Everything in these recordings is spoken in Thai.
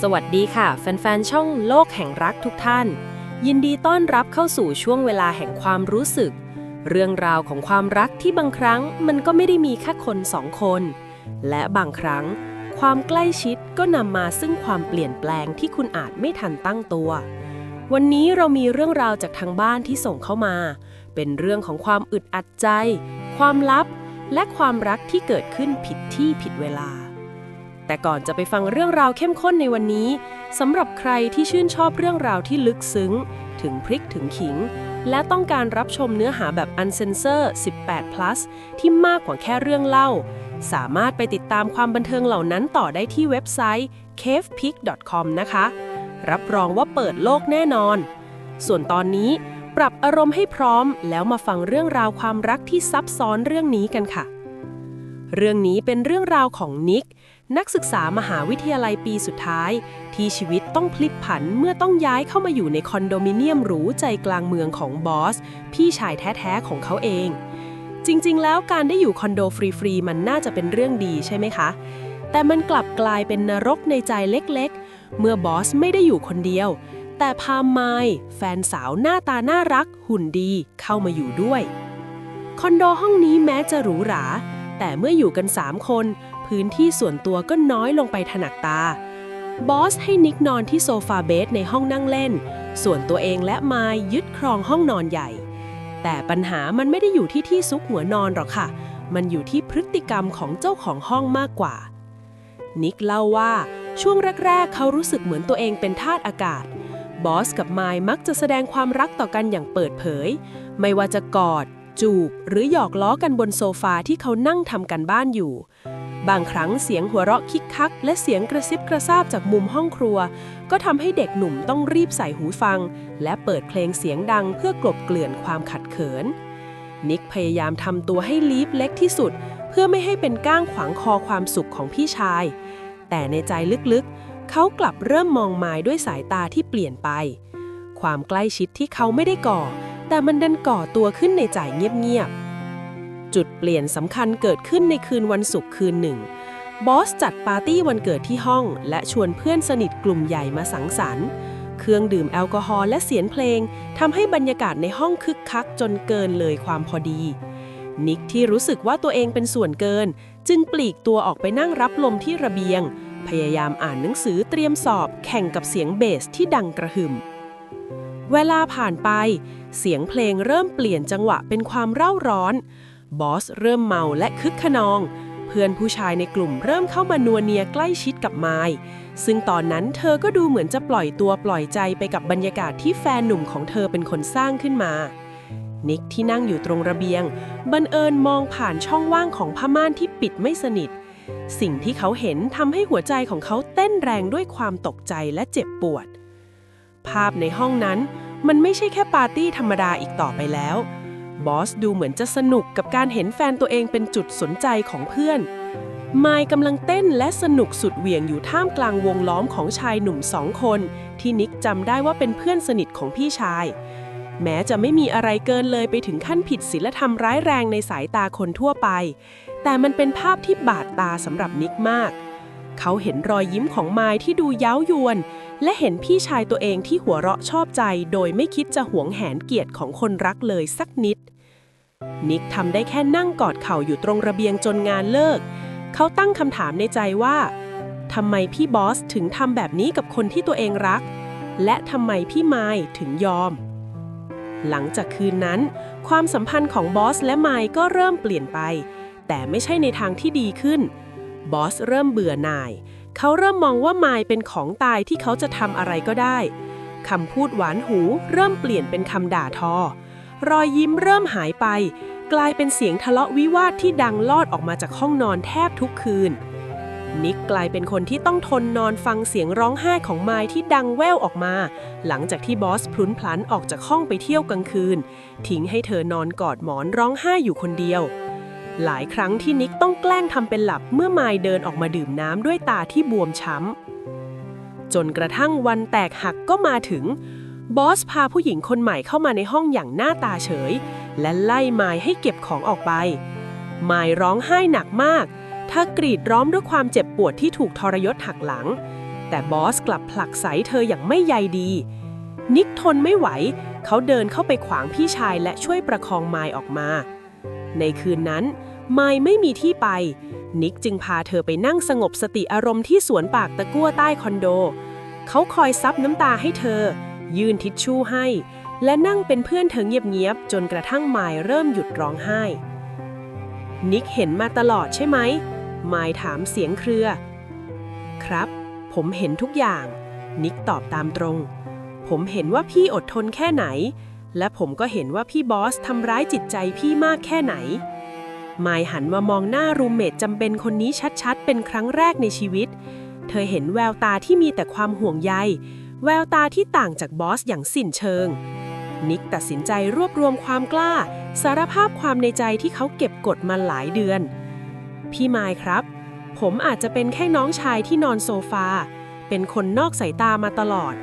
สวัสดีค่ะ แฟนๆ ช่องโลกแห่งรักทุกท่าน ยินดีต้อนรับเข้าสู่ช่วงเวลาแห่งความรู้สึก เรื่องราวของความรักที่บางครั้งมันก็ไม่ได้มีแค่คนสองคน และบางครั้ง ความใกล้ชิดก็นำมาซึ่งความเปลี่ยนแปลงที่คุณอาจไม่ทันตั้งตัว วันนี้เรามีเรื่องราวจากทางบ้านที่ส่งเข้ามา เป็นเรื่องของความอึดอัดใจ ความลับ และความรักที่เกิดขึ้นผิดที่ผิดเวลา แต่ก่อนจะไปฟังเรื่องราวเข้มข้นในวันนี้สำหรับใครที่ชื่นชอบเรื่องราวที่ลึกซึ้ง ถึงพริกถึงขิง และต้องการรับชมเนื้อหาแบบ Uncensored 18 plus ที่มากกว่าแค่เรื่องเล่า สามารถไปติดตามความบันเทิงเหล่านั้นต่อได้ที่เว็บไซต์ cavepeak.com นะคะ รับรองว่าเปิดโลกแน่นอน ส่วนตอนนี้ปรับอารมณ์ให้พร้อม แล้วมาฟังเรื่องราวความรักที่ซับซ้อนเรื่องนี้กันค่ะ เรื่องนี้เป็นเรื่องราวของนิก นักศึกษามหาวิทยาลัยปีสุดท้าย ที่ชีวิตต้องพลิกผันเมื่อต้องย้ายเข้ามาอยู่ในคอนโดมิเนียมหรูใจกลางเมืองของบอส พี่ชายแท้ ๆ ของเขาเอง จริง ๆ แล้วการได้อยู่คอนโดฟรี ๆ มันน่าจะเป็นเรื่องดีใช่ไหมคะ แต่มันกลับกลายเป็นนรกในใจเล็ก ๆ เมื่อบอสไม่ได้อยู่คนเดียว แต่พาไมายแฟนสาวหน้าตาน่ารัก หุ่นดีเข้ามาอยู่ด้วย คอนโดห้องนี้แม้จะหรูหราแต่เมื่ออยู่กัน 3 คน พื้นที่ส่วนตัวก็น้อยลงไปถนักตา บอสให้นิกนอนที่โซฟาเบสในห้องนั่งเล่น ส่วนตัวเองและไมายยึดครองห้องนอนใหญ่ แต่ปัญหามันไม่ได้อยู่ที่ที่ซุกหัวนอนหรอกค่ะ มันอยู่ที่พฤติกรรมของเจ้าของห้องมากกว่า นิกเล่าว่าช่วงแรก ๆ เขารู้สึกเหมือนตัวเองเป็นทาสอากาศ บอสกับไมายมักจะแสดงความรักต่อกันอย่างเปิดเผย ไม่ว่าจะกอด จูบ หรือหยอกล้อกันบนโซฟาที่เขานั่งทำกันบ้านอยู่ บางครั้งเสียงหัวเราะคิกคัก และเสียงกระซิบกระซาบจากมุมห้องครัว ก็ทำให้เด็กหนุ่มต้องรีบใส่หูฟัง และเปิดเพลงเสียงดังเพื่อกลบเกลื่อนความขัดเขิน นิกพยายามทำตัวให้ลีฟเล็กที่สุด เพื่อไม่ให้เป็นก้างขวางคอความสุขของพี่ชาย แต่ในใจลึกๆ เขากลับเริ่มมองมายด้วยสายตาที่เปลี่ยนไป ความใกล้ชิดที่เขาไม่ได้ก่อ แต่มันดันก่อตัวขึ้นในใจเงียบๆ จุดเปลี่ยนสำคัญเกิดขึ้นในคืนวันศุกร์คืนหนึ่ง บอสจัดปาร์ตี้วันเกิดที่ห้อง และชวนเพื่อนสนิทกลุ่มใหญ่มาสังสรรค์ เครื่องดื่มแอลกอฮอล์และเสียงเพลงทำให้บรรยากาศในห้องคึกคักจนเกินเลยความพอดี นิกที่รู้สึกว่าตัวเองเป็นส่วนเกิน จึงปลีกตัวออกไปนั่งรับลมที่ระเบียง พยายามอ่านหนังสือเตรียมสอบ แข่งกับเสียงเบสที่ดังกระหึ่มเวลาผ่านไป เสียงเพลงเริ่มเปลี่ยนจังหวะเป็นความเร่าร้อน บอสเริ่มเมาและคึกขนอง เพื่อนผู้ชายในกลุ่มเริ่มเข้ามานัวเนียใกล้ชิดกับไมายซึ่งตอนนั้นเธอก็ดูเหมือนจะปล่อยตัวปล่อยใจไปกับบรรยากาศที่แฟนหนุ่มของเธอเป็นคนสร้างขึ้นมา นิกที่นั่งอยู่ตรงระเบียง บังเอิญมองผ่านช่องว่างของผ้าม่านที่ปิดไม่สนิท สิ่งที่เขาเห็นทำให้หัวใจของเขาเต้นแรงด้วยความตกใจและเจ็บปวด ภาพในห้องนั้นมันไม่ใช่แค่ปาร์ตี้ธรรมดาอีกต่อไปแล้ว บอสดูเหมือนจะสนุกกับการเห็นแฟนตัวเองเป็นจุดสนใจของเพื่อน ไมายกำลังเต้นและสนุกสุดเหวี่ยงอยู่ท่ามกลางวงล้อมของชายหนุ่มสองคน ที่นิกจำได้ว่าเป็นเพื่อนสนิทของพี่ชาย แม้จะไม่มีอะไรเกินเลยไปถึงขั้นผิดศีลธรรมร้ายแรงในสายตาคนทั่วไป แต่มันเป็นภาพที่บาดตาสำหรับนิกมาก เขาเห็นรอยยิ้มของไมายที่ดูเย้ายวน และเห็นพี่ชายตัวเองที่หัวเราะชอบใจ โดยไม่คิดจะหวงแหนเกียรติของคนรักเลยสักนิด นิกทำได้แค่นั่งกอดเข่าอยู่ตรงระเบียงจนงานเลิก เขาตั้งคำถามในใจว่าทำไมพี่บอสถึงทำแบบนี้กับคนที่ตัวเองรัก และทำไมพี่ไมายถึงยอม หลังจากคืนนั้น ความสัมพันธ์ของบอสและไมายก็เริ่มเปลี่ยนไป แต่ไม่ใช่ในทางที่ดีขึ้น บอสเริ่มเบื่อหน่าย เขาเริ่มมองว่าไมายเป็นของตายที่เขาจะทำอะไรก็ได้คำพูดหวานหูเริ่มเปลี่ยนเป็นคำด่าทอ รอยยิ้มเริ่มหายไป กลายเป็นเสียงทะเลาะวิวาทที่ดังลอดออกมาจากห้องนอนแทบทุกคืน นิกกลายเป็นคนที่ต้องทนนอนฟังเสียงร้องไห้ของไมายที่ดังแว่วออกมา หลังจากที่บอสพลุนพลันออกจากห้องไปเที่ยวกลางคืน ทิ้งให้เธอนอนกอดหมอนร้องไห้อยู่คนเดียว หลายครั้งที่นิกต้องแกล้งทำเป็นหลับเมื่อไมายเดินออกมาดื่มน้ำด้วยตาที่บวมช้ำ จนกระทั่งวันแตกหักก็มาถึง บอสพาผู้หญิงคนใหม่เข้ามาในห้องอย่างหน้าตาเฉย และไล่ไมายให้เก็บของออกไป ไมายร้องไห้หนักมากเธอกรีดร้องด้วยความเจ็บปวดที่ถูกทรยศหักหลัง แต่บอสกลับผลักไสเธออย่างไม่ใยดี นิกทนไม่ไหว เขาเดินเข้าไปขวางพี่ชายและช่วยประคองไมล์ออกมา ในคืนนั้น ไมล์ไม่มีที่ไป นิกจึงพาเธอไปนั่งสงบสติอารมณ์ที่สวนปากตะกั่วใต้คอนโด เขาคอยซับน้ำตาให้เธอ ยื่นทิชชู่ให้ และนั่งเป็นเพื่อนเธอเงียบๆจนกระทั่งไมล์เริ่มหยุดร้องไห้ นิกเห็นมาตลอดใช่ไหมไมล์ถามเสียงเครือ ครับ ผมเห็นทุกอย่าง นิกตอบตามตรง ผมเห็นว่าพี่อดทนแค่ไหน และผมก็เห็นว่าพี่บอสทำร้ายจิตใจพี่มากแค่ไหนไมล์หันมามองหน้ารูมเมทจำเป็นคนนี้ชัดๆ เป็นครั้งแรกในชีวิต เธอเห็นแววตาที่มีแต่ความห่วงใย แววตาที่ต่างจากบอสอย่างสิ้นเชิง นิกตัดสินใจรวบรวมความกล้า สารภาพความในใจที่เขาเก็บกดมาหลายเดือน พี่ไมล์ครับ ผมอาจจะเป็นแค่น้องชายที่นอนโซฟา เป็นคนนอกสายตามาตลอด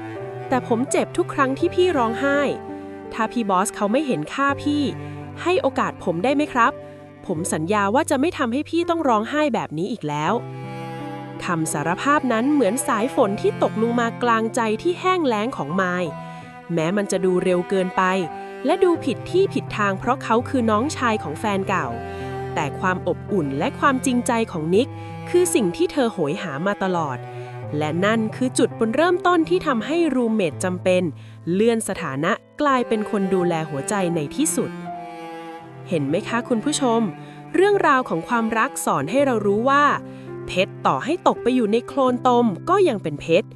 แต่ผมเจ็บทุกครั้งที่พี่ร้องไห้ ถ้าพี่บอสเขาไม่เห็นค่าพี่ ให้โอกาสผมได้ไหมครับ ผมสัญญาว่าจะไม่ทำให้พี่ต้องร้องไห้แบบนี้อีกแล้วคำสารภาพนั้นเหมือนสายฝนที่ตกลงมากลางใจที่แห้งแล้งของไมล์แม้มันจะดูเร็วเกินไป และดูผิดที่ผิดทางเพราะเขาคือน้องชายของแฟนเก่า แต่ความอบอุ่นและความจริงใจของนิก คือสิ่งที่เธอโหยหามาตลอด และนั่นคือจุดบนเริ่มต้นที่ทำให้รูเมทจำเป็น เลื่อนสถานะกลายเป็นคนดูแลหัวใจในที่สุด เห็นไหมคะคุณผู้ชม เรื่องราวของความรักสอนให้เรารู้ว่า เพชรต่อให้ตกไปอยู่ในโคลนตมก็ยังเป็นเพชร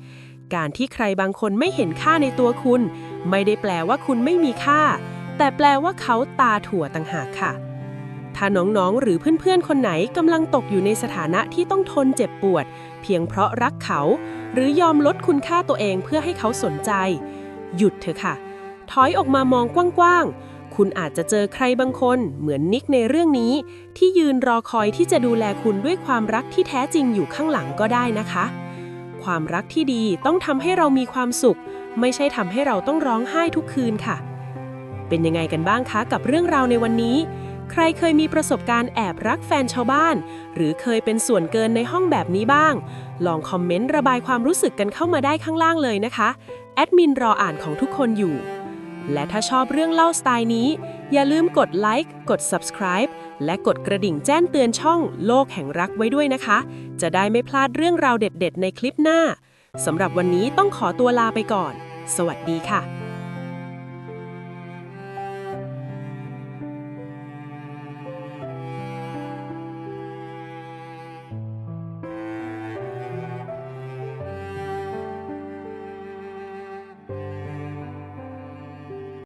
การที่ใครบางคนไม่เห็นค่าในตัวคุณ ไม่ได้แปลว่าคุณไม่มีค่า แต่แปลว่าเขาตาถั่วต่างหากค่ะ ถ้าน้องๆ หรือเพื่อนๆ คนไหนกำลังตกอยู่ในสถานะที่ต้องทนเจ็บปวด เพียงเพราะรักเขา หรือยอมลดคุณค่าตัวเองเพื่อให้เขาสนใจ หยุดเถอะค่ะ ถอยออกมามองกว้างๆ คุณอาจจะเจอใครบางคนเหมือนนิกในเรื่องนี้ ที่ยืนรอคอยที่จะดูแลคุณด้วยความรักที่แท้จริงอยู่ข้างหลังก็ได้นะคะ ความรักที่ดีต้องทำให้เรามีความสุข ไม่ใช่ทำให้เราต้องร้องไห้ทุกคืนค่ะ เป็นยังไงกันบ้างคะกับเรื่องราวในวันนี้ ใครเคยมีประสบการณ์แอบรักแฟนชาวบ้าน หรือเคยเป็นส่วนเกินในห้องแบบนี้บ้าง ลองคอมเมนต์ระบายความรู้สึกกันเข้ามาได้ข้างล่างเลยนะคะแอดมินรออ่านของทุกคนอยู่ และถ้าชอบเรื่องเล่าสไตล์นี้ อย่าลืมกดไลค์กด subscribe และกดกระดิ่งแจ้งเตือนช่องโลกแห่งรักไว้ด้วยนะคะ จะได้ไม่พลาดเรื่องราวเด็ด ๆ ในคลิปหน้าสำหรับวันนี้ต้องขอตัวลาไปก่อน สวัสดีค่ะ